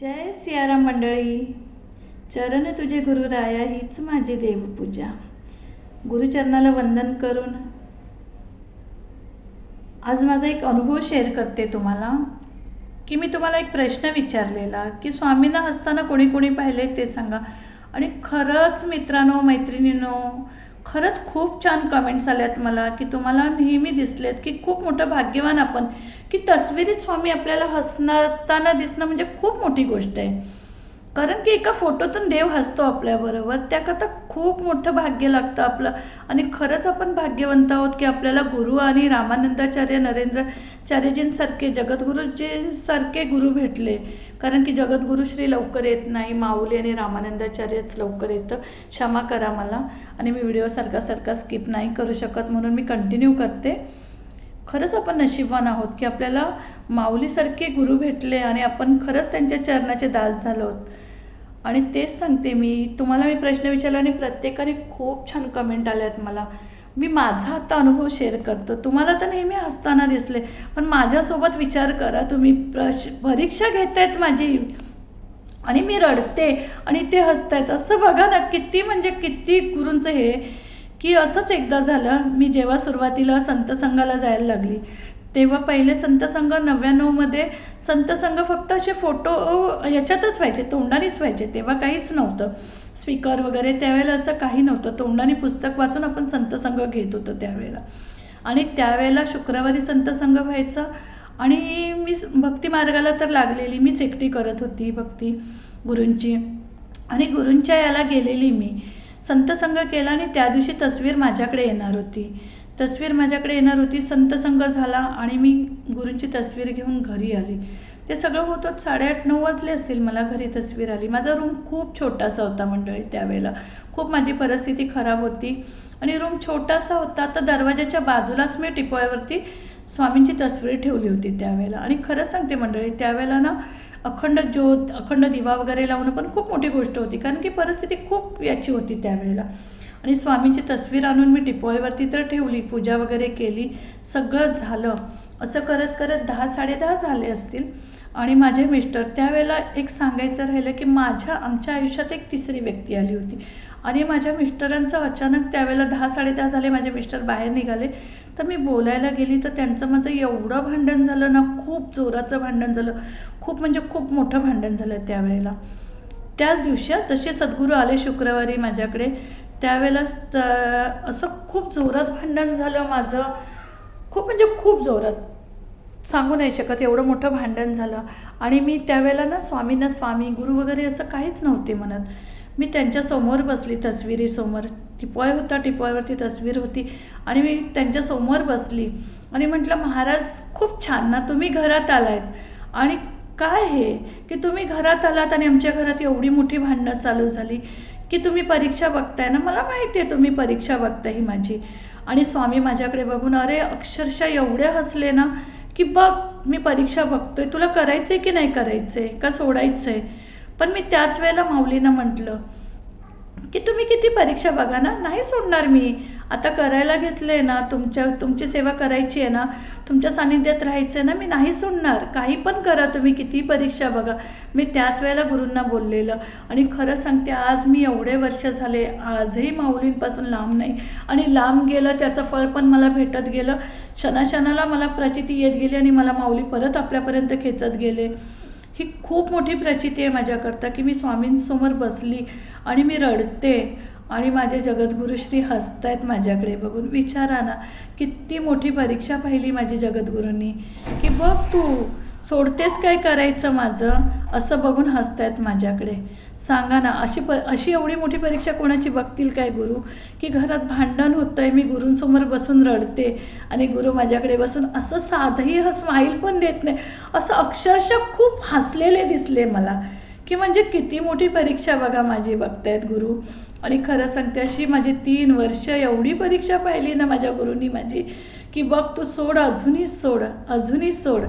जय सियाराम मंडळी. चरण तुझे गुरुराया हीच माझी देवपूजा. गुरुचरणाला वंदन करून आज माझा एक अनुभव शेअर करते तुम्हाला की मी तुम्हाला एक प्रश्न विचारलेला की स्वामींना हसताना कोणी कोणी पाहिले ते सांगा. आणि खरंच मित्रांनो मैत्रिणींनो खरंच खूप छान कमेंट्स आल्यात मला की तुम्हाला नेहमी दिसलेत की खूप मोठं भाग्यवान आपण की तस्वीरीत स्वामी आपल्याला हसताना दिसणं म्हणजे खूप मोठी गोष्ट आहे. कारण की एका फोटोतून देव हसतो आपल्याबरोबर त्याकरता खूप मोठं भाग्य लागतं आपलं. आणि खरंच आपण भाग्यवंत आहोत की आपल्याला गुरु आणि रामानंदाचार्य नरेंद्राचार्यजींसारखे जगद्गुरुजींसारखे गुरु भेटले. कारण की जगद्गुरु श्री लवकर येत नाही माऊली आणि रामानंदाचार्यच लवकर येतं. क्षमा करा मला आणि मी व्हिडिओ सारखा सारखा स्किप नाही करू शकत म्हणून मी कंटिन्यू करते. खरंच आपण नशिबवान आहोत की आपल्याला माऊलीसारखे गुरु भेटले आणि आपण खरंच त्यांच्या चरणाचे दास झालो आहोत. आणि तेच सांगते मी तुम्हाला मी प्रश्न विचारला आणि प्रत्येकाने खूप छान कमेंट आल्यात मला. मी माझा आता अनुभव शेअर करतो. तुम्हाला तर नेहमी हसताना दिसले पण माझ्यासोबत विचार करा. तुम्ही प्रश परीक्षा घेत आहेत माझी आणि मी रडते आणि ते हसतायत. असं बघा ना किती म्हणजे किती गुरूंचं हे की असंच एकदा झालं मी जेव्हा सुरुवातीला संत संघाला जायला लागली तेव्हा पहिले संत संघ नव्याण्णवमध्ये संत संघ फक्त असे फोटो याच्यातच व्हायचे तोंडानेच व्हायचे तेव्हा काहीच नव्हतं. स्पीकर वगैरे त्यावेळेला असं काही नव्हतं. तोंडाने पुस्तक वाचून आपण संत संघ घेत होतो त्यावेळेला. आणि त्यावेळेला शुक्रवारी संत संघ व्हायचा आणि मी भक्ती मार्गाला तर लागलेली मीच एकटी करत होती भक्ती गुरूंची. आणि गुरूंच्या याला गेलेली मी. संतसंग केला आणि त्या दिवशी तस्वीर माझ्याकडे येणार होती. तस्वीर माझ्याकडे येणार होती संतसंग झाला आणि मी गुरूंची तस्वीर घेऊन घरी आली. ते सगळं होतं साडेआठ नऊ वाजले असतील मला घरी तस्वीर आली. माझा रूम खूप छोटासा होता मंडळी त्यावेळेला. खूप माझी परिस्थिती खराब होती. आणि रूम छोटासा होता तर दरवाजाच्या बाजूलाच मी टिपोयावरती स्वामींची तस्वीर ठेवली होती त्यावेळेला. आणि खरं सांगते मंडळी त्यावेळेला ना अखंड ज्योत अखंड दिवा वगैरे लावणं पण खूप मोठी गोष्ट होती. कारण की परिस्थिती खूप याची होती त्यावेळेला. आणि स्वामींची तस्वीर आणून मी टिपोयवरती तर ठेवली पूजा वगैरे केली. सगळं झालं. असं करत करत दहा साडेदहा झाले असतील. आणि माझे मिस्टर त्यावेळेला एक सांगायचं राहिलं की माझ्या आमच्या आयुष्यात एक तिसरी व्यक्ती आली होती. आणि माझ्या मिस्टरांचं अचानक त्यावेळेला दहा साडेदहा झाले. माझे मिस्टर बाहेर निघाले. तर मी बोलायला गेली तर त्यांचं माझं एवढं भांडण झालं ना खूप जोराचं भांडण झालं. खूप म्हणजे खूप मोठं भांडण झालं त्यावेळेला. त्याच दिवशी जसे सद्गुरू आले शुक्रवारी माझ्याकडे त्यावेळेला त असं खूप जोरात भांडण झालं माझं. खूप म्हणजे खूप जोरात. सांगू नाही शकत एवढं मोठं भांडण झालं. आणि मी त्यावेळेला ना स्वामींना स्वामी गुरु वगैरे असं काहीच नव्हते म्हणत. मी त्यांच्यासमोर बसली तस्विरीसमोर. टिपॉय होता टिपॉयवरती तस्वीर होती. आणि मी त्यांच्यासमोर बसली. आणि म्हटलं महाराज खूप छान ना तुम्ही घरात आलायत. आणि काय हे? की तुम्ही घरात आलात आणि आमच्या घरात एवढी मोठी भांडणं चालू झाली की तुम्ही परीक्षा बघताय ना? मला माहिती आहे तुम्ही परीक्षा बघताय ही माझी. आणि स्वामी माझ्याकडे बघून अरे अक्षरशः एवढे हसले ना की बघ मी परीक्षा बघतोय. तुला करायचं आहे की नाही करायचं आहे का सोडायचं आहे पण मी त्याच वेळेला माऊलीनं म्हटलं की तुम्ही किती परीक्षा बघा ना? नाही सोडणार मी. आता करायला घेतलं आहे ना तुमच्या तुमची सेवा करायची आहे ना तुमच्या सानिध्यात राहायचं आहे ना मी नाही सोडणार. काही पण करा तुम्ही किती परीक्षा बघा. मी त्याच वेळेला गुरूंना बोललेलं. आणि खरं सांगते आज मी एवढे वर्ष झाले आजही माऊलींपासून लांब नाही. आणि लांब गेलं त्याचं फळ पण मला भेटत गेलं. क्षणाक्षणाला मला प्रचिती येत गेली आणि मला माऊली परत आपल्यापर्यंत खेचत गेले. ही खूप मोठी प्रचिती आहे माझ्याकरता की मी स्वामींसमोर बसली आणि मी रडते. आणि माझे जगद्गुरु श्री हसतायत माझ्याकडे बघून विचारा ना किती मोठी परीक्षा पाहिली माझी जगद्गुरूंनी? की बघ तू सोडतेस काय करायचं माझं? असं बघून हसतायत माझ्याकडे. सांगा ना अशी प अशी एवढी मोठी परीक्षा कोणाची बघतील काय गुरु? की घरात भांडण होतं आहे मी गुरूंसमोर बसून रडते आणि गुरु माझ्याकडे बसून असं साधंही हा स्माईल पण देत नाही. असं अक्षरशः खूप हसलेले दिसले मला. की म्हणजे किती मोठी परीक्षा बघा माझी बघतायत गुरु. आणि खरं सांगते अशी माझी तीन वर्ष एवढी परीक्षा पाहिली ना माझ्या गुरुनी माझी की बघ तू सोड अजूनही सोड अजूनही सोड.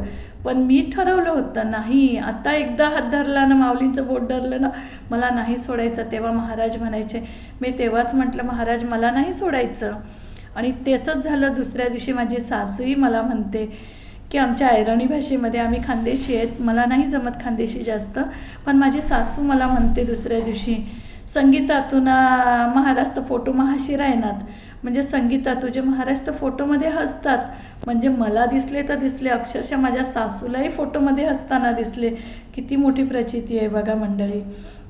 पण मी ठरवलं होतं नाही आता एकदा हात धरला ना माऊलींचं बोट धरलं ना मला नाही सोडायचं तेव्हा महाराज म्हणायचे मी तेव्हाच म्हटलं महाराज मला नाही सोडायचं. आणि तेचंच झालं दुसऱ्या दिवशी माझी सासूही मला म्हणते की आमच्या ऐरणी भाषेमध्ये आम्ही खानदेशी आहेत मला नाही जमत खानदेशी जास्त. पण माझी सासू मला म्हणते दुसऱ्या दिवशी संगीतातून महाराष्ट्र फोटो महाशीर राहणार म्हणजे संगीतात तुझे महाराष्ट्र फोटोमध्ये हसतात म्हणजे मला दिसले तर दिसले अक्षरशः माझ्या सासूलाही फोटोमध्ये हसताना दिसले. किती मोठी प्रचिती आहे बघा मंडळी.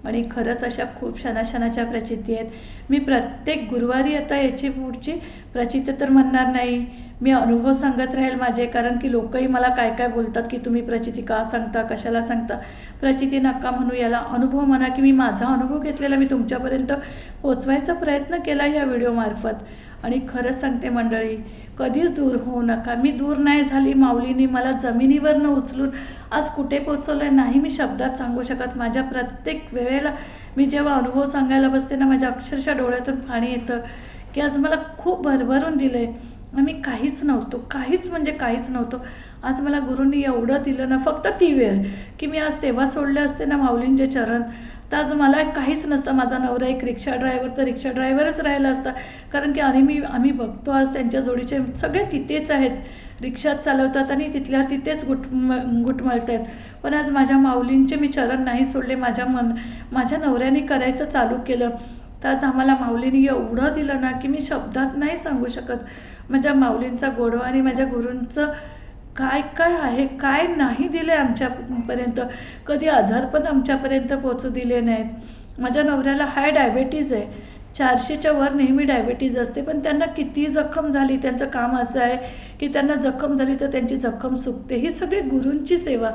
आणि खरंच अशा खूप शनाशनाच्या प्रचिती आहेत. मी प्रत्येक गुरुवारी आता याची पुढची प्रचिती तर म्हणणार नाही. मी अनुभव सांगत राहील माझे कारण की लोकही मला काय काय बोलतात की तुम्ही प्रचिती का सांगता कशाला सांगता? प्रचिती नका म्हणू याला अनुभव म्हणा की मी माझा अनुभव घेतलेला मी तुमच्यापर्यंत पोचवायचा प्रयत्न केला या व्हिडिओमार्फत आणि खरंच सांगते मंडळी कधीच दूर होऊ नका. मी दूर नाही झाली माऊलीने मला जमिनीवरनं उचलून आज कुठे पोचवलं आहे नाही मी शब्दात सांगू शकत. माझ्या प्रत्येक वेळेला मी जेव्हा अनुभव सांगायला बसते ना माझ्या अक्षरशः डोळ्यातून पाणी येतं की आज मला खूप भरभरून दिलं आहे मी काहीच नव्हतो काहीच म्हणजे काहीच नव्हतो. आज मला गुरुंनी एवढं दिलं ना फक्त ती वेळ की मी आज तेव्हा सोडले असते ना माऊलींचे चरण. तर आज मला काहीच नसतं माझा नवरा एक रिक्षा ड्रायव्हर तर रिक्षा ड्रायव्हरच राहिला असता. कारण की आणि मी आम्ही बघतो आज त्यांच्या जोडीचे सगळे तिथेच आहेत. रिक्षात चालवतात आणि तिथल्या तिथेच गुट गुटमळत आहेत पण आज माझ्या माऊलींचे मी चरण नाही सोडले. माझ्या मन माझ्या नवऱ्याने करायचं चालू केलं. तर आज आम्हाला माऊलीने एवढं दिलं ना की मी शब्दात नाही सांगू शकत. माझ्या माऊलींचा गोडवा आणि माझ्या गुरूंचं काय काय आहे काय नाही दिलं आहे आमच्यापर्यंत. कधी आजार पण आमच्यापर्यंत पोचू दिले नाहीत. माझ्या नवऱ्याला हाय डायबेटीज आहे. चारशेच्या वर नेहमी डायबिटीज असते पण त्यांना किती जखम झाली त्यांचं काम असं आहे की त्यांना जखम झाली तर त्यांची जखम सुकते. ही सगळी गुरूंची सेवा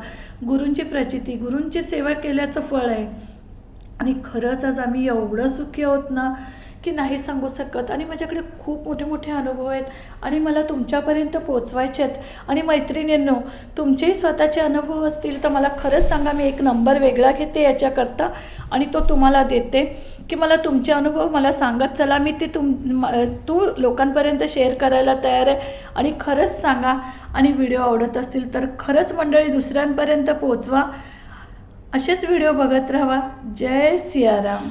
गुरूंची प्रचिती गुरूंची सेवा केल्याचं फळ आहे. आणि खरंच आज आम्ही एवढं सुखी आहोत ना की नाही सांगू शकत. आणि माझ्याकडे खूप मोठे मोठे अनुभव आहेत आणि मला तुमच्यापर्यंत पोचवायचे आहेत. आणि मैत्रिणींनो तुमचेही स्वतःचे अनुभव असतील तर मला खरंच सांगा मी एक नंबर वेगळा घेते याच्याकरता. आणि तो तुम्हाला देते की मला तुमचे अनुभव मला सांगत चला. मी ते तुम तू लोकांपर्यंत शेअर करायला तयार आहे. आणि खरंच सांगा आणि व्हिडिओ आवडत असतील तर खरंच मंडळी दुसऱ्यांपर्यंत पोचवा असेच व्हिडिओ बघत राहा. जय सियाराम.